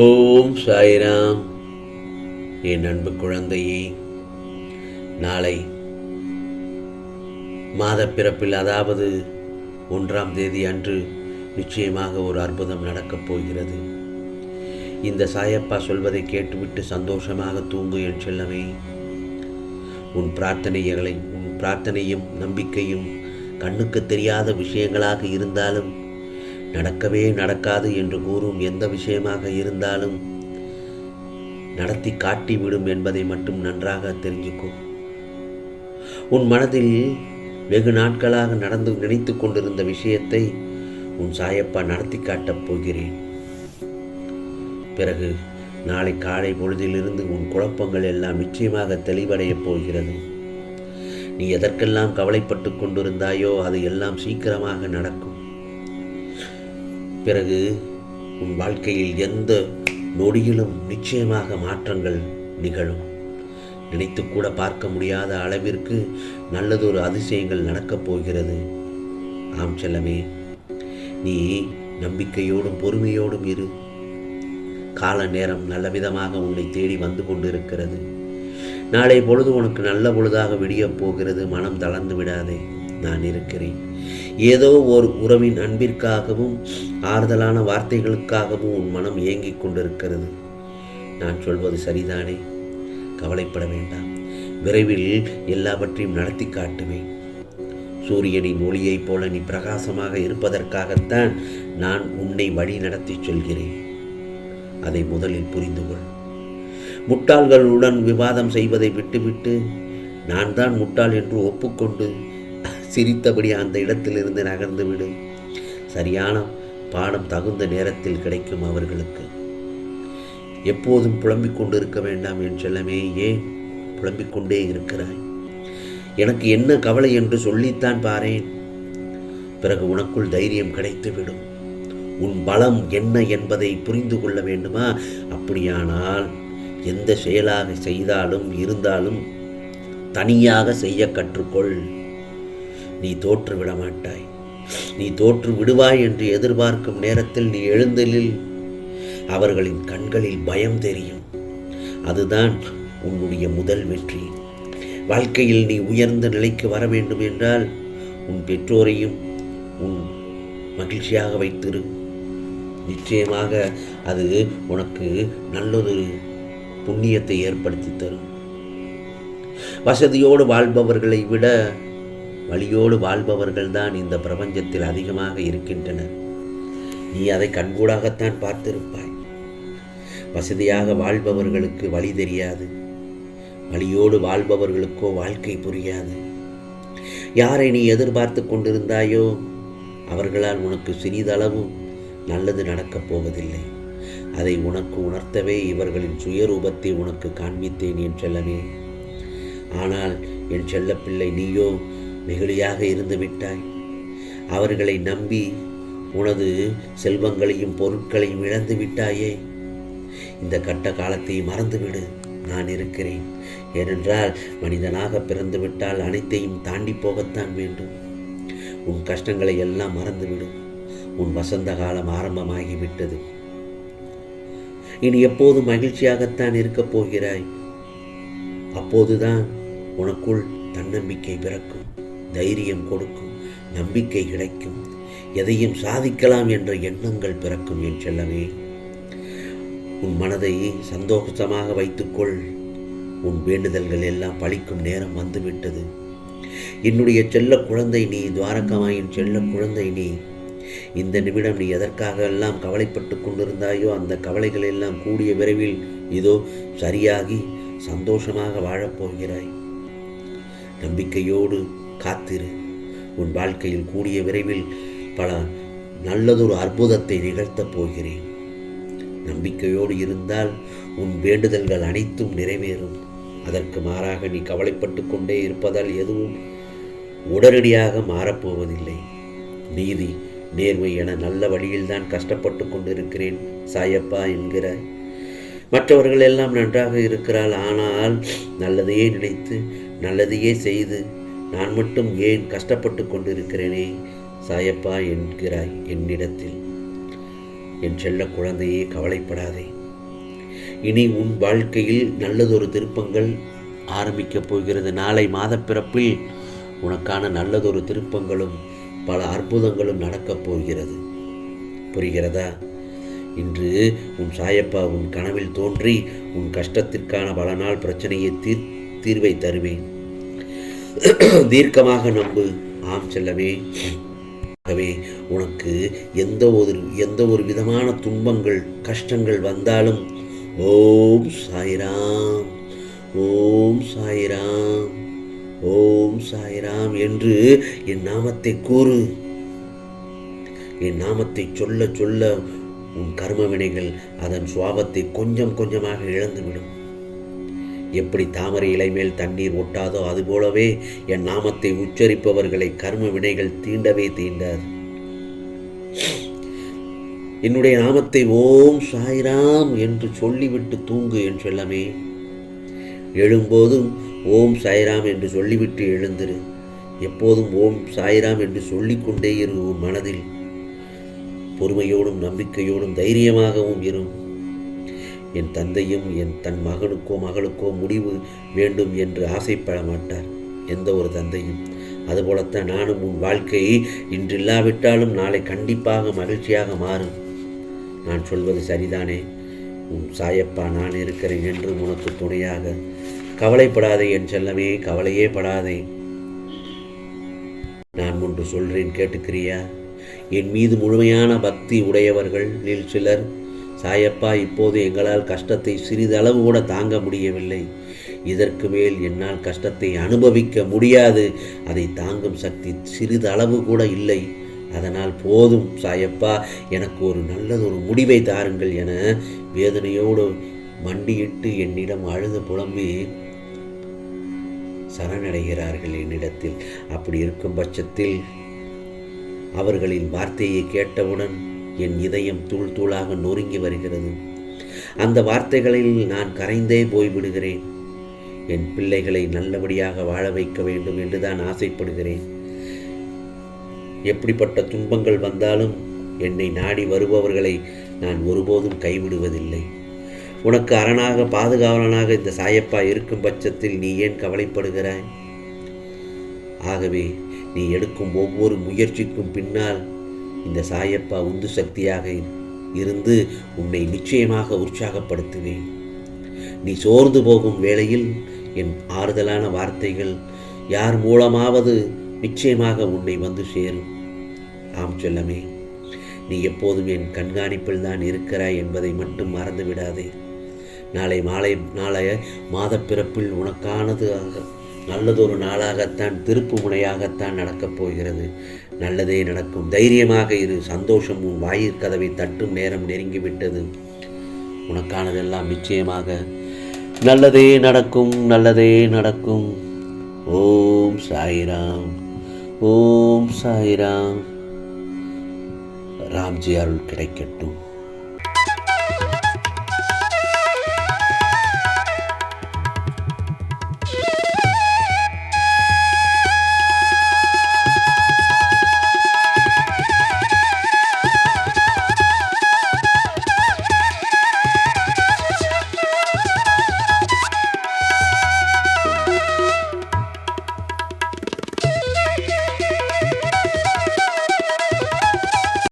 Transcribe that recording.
ஓம் சாய்ராம். என் அன்பு குழந்தையே நாளை மாதப்பிறப்பில் அதாவது ஒன்றாம் தேதி அன்று நிச்சயமாக ஒரு அற்புதம் நடக்கப் போகிறது. இந்த சாயப்பா சொல்வதை கேட்டுவிட்டு சந்தோஷமாக தூங்கு என் செல்லமே. உன் பிரார்த்தனைகளை உன் பிரார்த்தனையும் நம்பிக்கையும் கண்ணுக்கு தெரியாத விஷயங்களாக இருந்தாலும் நடக்கவே நடக்காது என்று கூறும் எந்த விஷயமாக இருந்தாலும் நடத்தி காட்டிவிடும் என்பதை மட்டும் நன்றாக தெரிஞ்சுக்கோ. உன் மனதில் வெகு நாட்களாக நடந்து நினைத்து கொண்டிருந்த விஷயத்தை உன் சாயப்பா நடத்தி காட்டப் போகிறேன். பிறகு நாளை காலை பொழுதிலிருந்து உன் குழப்பங்கள் எல்லாம் நிச்சயமாக தெளிவடையப் போகிறது. நீ எதற்கெல்லாம் கவலைப்பட்டு கொண்டிருந்தாயோ அது எல்லாம் சீக்கிரமாக நடக்கும். பிறகு உன் வாழ்க்கையில் எந்த நொடியிலும் நிச்சயமாக மாற்றங்கள் நிகழும். நினைத்து கூட பார்க்க முடியாத அளவிற்கு நல்லதொரு அதிசயங்கள் நடக்கப் போகிறது. ஆம் செல்லமே நீ நம்பிக்கையோடும் பொறுமையோடும் இரு. கால நேரம் நல்ல விதமாக உன்னை தேடி வந்து கொண்டிருக்கிறது. நாளை பொழுது உனக்கு நல்ல பொழுதாக விடியப் போகிறது. மனம் தளர்ந்து விடாதே. நான் இருக்கிறேன். ஏதோ ஒரு உறவின் அன்பிற்காகவும் ஆறுதலான வார்த்தைகளுக்காகவும் உன் மனம் ஏங்கிக் கொண்டிருக்கிறது. நான் சொல்வது சரிதானே? கவலைப்பட வேண்டாம். விரைவில் எல்லாவற்றையும் நடத்தி காட்டுவேன். சூரியனின் ஒளியைப் போல நீ பிரகாசமாக இருப்பதற்காகத்தான் நான் உன்னை வழி நடத்தி சொல்கிறேன். அதை முதலில் புரிந்து கொள். முட்டாள்களுடன் விவாதம் செய்வதை விட்டுவிட்டு நான் தான் முட்டாள் என்று ஒப்புக்கொண்டு சிரித்தபடி அந்த இடத்திலிருந்து நகர்ந்துவிடும் சரியான பாடம் தகுந்த நேரத்தில் கிடைக்கும் அவர்களுக்கு. எப்போதும் புலம்பிக் கொண்டிருக்க வேண்டாம் என் செல்லமே ஏன் புலம்பிக் கொண்டே இருக்கிறாய்? எனக்கு என்ன கவலை என்று சொல்லித்தான் பாரேன். பிறகு உனக்குள் தைரியம் கிடைத்துவிடும் உன் பலம் என்ன என்பதை புரிந்து கொள்ள வேண்டுமா? அப்படியானால் எந்த செயலாக செய்தாலும் இருந்தாலும் தனியாக செய்ய கற்றுக்கொள். நீ தோற்று விட மாட்டாய் நீ தோற்று விடுவாய் என்று எதிர்பார்க்கும் நேரத்தில் நீ எழுந்தலில் அவர்களின் கண்களில் பயம் தெரியும். அதுதான் உன்னுடைய முதல் வெற்றி. வாழ்க்கையில் நீ உயர்ந்த நிலைக்கு வர வேண்டும் என்றால் உன் பெற்றோரையும் உன் மகிழ்ச்சியாக வைத்திரு. நிச்சயமாக அது உனக்கு நல்லதொரு புண்ணியத்தை ஏற்படுத்தி தரும். வசதியோடு வாழ்பவர்களை விட வழியோடு வாழ்பவர்கள் தான் இந்த பிரபஞ்சத்தில் அதிகமாக இருக்கின்றனர். நீ அதை கண்கூடாகத்தான் பார்த்திருப்பாய். வசதியாக வாழ்பவர்களுக்கு வழி தெரியாது. வழியோடு வாழ்பவர்களுக்கோ வாழ்க்கை புரியாது. யாரை நீ எதிர்பார்த்து கொண்டிருந்தாயோ அவர்களால் உனக்கு சிறிதளவும் நல்லது நடக்கப் போவதில்லை. அதை உனக்கு உணர்த்தவே இவர்களின் சுயரூபத்தை உனக்கு காண்பித்தேன் என் செல்லவே ஆனால் என் செல்லப்பிள்ளை நீயோ வெகுளியாக இருந்து விட்டாய். அவர்களை நம்பி உனது செல்வங்களையும் பொருட்களையும் இழந்து விட்டாயே. இந்த கட்ட காலத்தை மறந்துவிடு நான் இருக்கிறேன். ஏனென்றால் மனிதனாக பிறந்துவிட்டால் அனைத்தையும் தாண்டி போகத்தான் வேண்டும். உன் கஷ்டங்களை எல்லாம் மறந்துவிடு உன் வசந்த காலம் ஆரம்பமாகிவிட்டது. இனி எப்போதும் மகிழ்ச்சியாகத்தான் இருக்கப் போகிறாய். அப்போதுதான் உனக்குள் தன்னம்பிக்கை பிறக்கும். தைரியம் கொடுக்கும் நம்பிக்கை கிடைக்கும். எதையும் சாதிக்கலாம் என்ற எண்ணங்கள் பிறக்கும் என் செல்லமே? உன் மனதை சந்தோஷமாக வைத்துக்கொள். உன் வேண்டுதல்கள் எல்லாம் பழிக்கும் நேரம் வந்துவிட்டது. என்னுடைய செல்ல குழந்தை நீ துவாரகமாயின் செல்ல குழந்தை நீ. இந்த நிமிடம் நீ எதற்காக எல்லாம் கவலைப்பட்டு கொண்டிருந்தாயோ அந்த கவலைகள் எல்லாம் கூடிய விரைவில் இதோ சரியாகி சந்தோஷமாக வாழப்போகிறாய் நம்பிக்கையோடு காத்திரு. உன் வாழ்க்கையில் கூடிய விரைவில் பல நல்லதொரு அற்புதத்தை நிகழ்த்தப் போகிறேன். நம்பிக்கையோடு இருந்தால் உன் வேண்டுதல்கள் அனைத்தும் நிறைவேறும். அதற்கு மாறாக நீ கவலைப்பட்டு கொண்டே இருப்பதால் எதுவும் உடனடியாக மாறப்போவதில்லை நீதி நேர்மை என நல்ல வழியில்தான் கஷ்டப்பட்டு கொண்டிருக்கிறேன் சாயப்பா என்கிற. மற்றவர்கள் எல்லாம் நன்றாக இருக்கிறாள் ஆனால் நல்லதையே நினைத்து நல்லதையே செய்து நான் மட்டும் ஏன் கஷ்டப்பட்டு கொண்டிருக்கிறேனே சாயப்பா என்கிறாய் என்னிடத்தில். என் செல்ல குழந்தையே கவலைப்படாதே. இனி உன் வாழ்க்கையில் நல்லதொரு திருப்பங்கள் ஆரம்பிக்கப் போகிறது. நாளை மாதப்பிறப்பில் உனக்கான நல்லதொரு திருப்பங்களும் பல அற்புதங்களும் நடக்கப் போகிறது. புரிகிறதா? இன்று உன் சாயப்பா உன் கனவில் தோன்றி உன் கஷ்டத்திற்கான பல நாள் பிரச்சனையை தீர் தீர்வை தருவேன். தீர்க்கமாக நம்பு. ஆம் செல்லவே ஆகவே உனக்கு எந்த ஒரு எந்த ஒரு விதமான துன்பங்கள் கஷ்டங்கள் வந்தாலும் ஓம் சாய்ராம். ஓம் சாய்ராம். ஓம் சாய்ராம் என்று என் நாமத்தை கூறு. என் நாமத்தை சொல்ல சொல்ல உன் கர்ம வினைகள் அதன் சுவாபத்தை கொஞ்சம் கொஞ்சமாக இழந்துவிடும். எப்படி தாமரை இலை மேல் தண்ணீர் ஒட்டாதோ அதுபோலவே என் நாமத்தை உச்சரிப்பவர்களை கர்ம வினைகள் தீண்டவே தீண்டார். என்னுடைய நாமத்தை ஓம் சாய்ராம் என்று சொல்லிவிட்டு தூங்கு என் செல்லமே. எழும்போதும் ஓம் சாய்ராம் என்று சொல்லிவிட்டு எழுந்திரு. எப்போதும் ஓம் சாய்ராம் என்று சொல்லிக்கொண்டே இரு உன் மனதில். பொறுமையோடும் நம்பிக்கையோடும் தைரியமாகவும் இருக்கும் என் தந்தையும் என் தன் மகனுக்கோ மகளுக்கோ முடிவு வேண்டும் என்று ஆசைப்பட மாட்டார் எந்த ஒரு தந்தையும். அதுபோலத்தான் நானும் உன் வாழ்க்கை இன்றில்லாவிட்டாலும் நாளை கண்டிப்பாக மகிழ்ச்சியாக மாறும். நான் சொல்வது சரிதானே? உன் சாயப்பா நான் இருக்கிறேன் என்று உனக்கு துணையாக. கவலைப்படாதே என் செல்லமே கவலையே படாதே. நான் ஒன்று சொல்றேன் கேட்டுக்கிறியா? என் மீது முழுமையான பக்தி உடையவர்களில் சிலர். சாயப்பா இப்போது எங்களால் கஷ்டத்தை சிறிதளவு கூட தாங்க முடியவில்லை. இதற்கு மேல் என்னால் கஷ்டத்தை அனுபவிக்க முடியாது. அதை தாங்கும் சக்தி சிறிதளவு கூட இல்லை. அதனால் போதும் சாயப்பா எனக்கு ஒரு நல்லதொரு முடிவை தாருங்கள் என வேதனையோடு மண்டியிட்டு என்னிடம் அழுது புலம்பி சரணடைகிறார்கள் என்னிடத்தில். அப்படி இருக்கும் பட்சத்தில் அவர்களின் வார்த்தையை கேட்டவுடன் என் இதயம் தூள் தூளாக நொறுங்கி வருகிறது. அந்த வார்த்தைகளில் நான் கரைந்தே போய்விடுகிறேன். என் பிள்ளைகளை நல்லபடியாக வாழ வைக்க வேண்டும் என்று தான் ஆசைப்படுகிறேன். எப்படிப்பட்ட துன்பங்கள் வந்தாலும் என்னை நாடி வருபவர்களை நான் ஒருபோதும் கைவிடுவதில்லை. உனக்கு அரணாக பாதுகாவலனாக இந்த சாயப்பா இருக்கும் பட்சத்தில் நீ ஏன் கவலைப்படுகிறாய்? ஆகவே நீ எடுக்கும் ஒவ்வொரு முயற்சிக்கும் பின்னால் இந்த சாயப்பா உந்து சக்தியாக இருந்து உன்னை நிச்சயமாக உற்சாகப்படுத்துவேன். நீ சோர்ந்து போகும் வேளையில் என் ஆறுதலான வார்த்தைகள் யார் மூலமாவது நிச்சயமாக உன்னை வந்து சேரும். ஆம் சொல்லமே நீ எப்போதும் என் கண்காணிப்பில் தான் இருக்கிறாய் என்பதை மட்டும் மறந்து விடாதே. நாளை மாலை நாளைய மாதப்பிறப்பில் உனக்கானது நல்லதொரு நாளாகத்தான் திருப்பு முனையாகத்தான் நடக்கப் போகிறது. நல்லதே நடக்கும். தைரியமாக இரு. சந்தோஷம் உன் வாயிற் கதவை தட்டும் நேரம் நெருங்கிவிட்டது. உனக்கானதெல்லாம் நிச்சயமாக நல்லதே நடக்கும் நல்லதே நடக்கும். ஓம் சாய்ராம் ஓம் சாய்ராம். ராம்ஜி அருள் கிடைக்கட்டும்.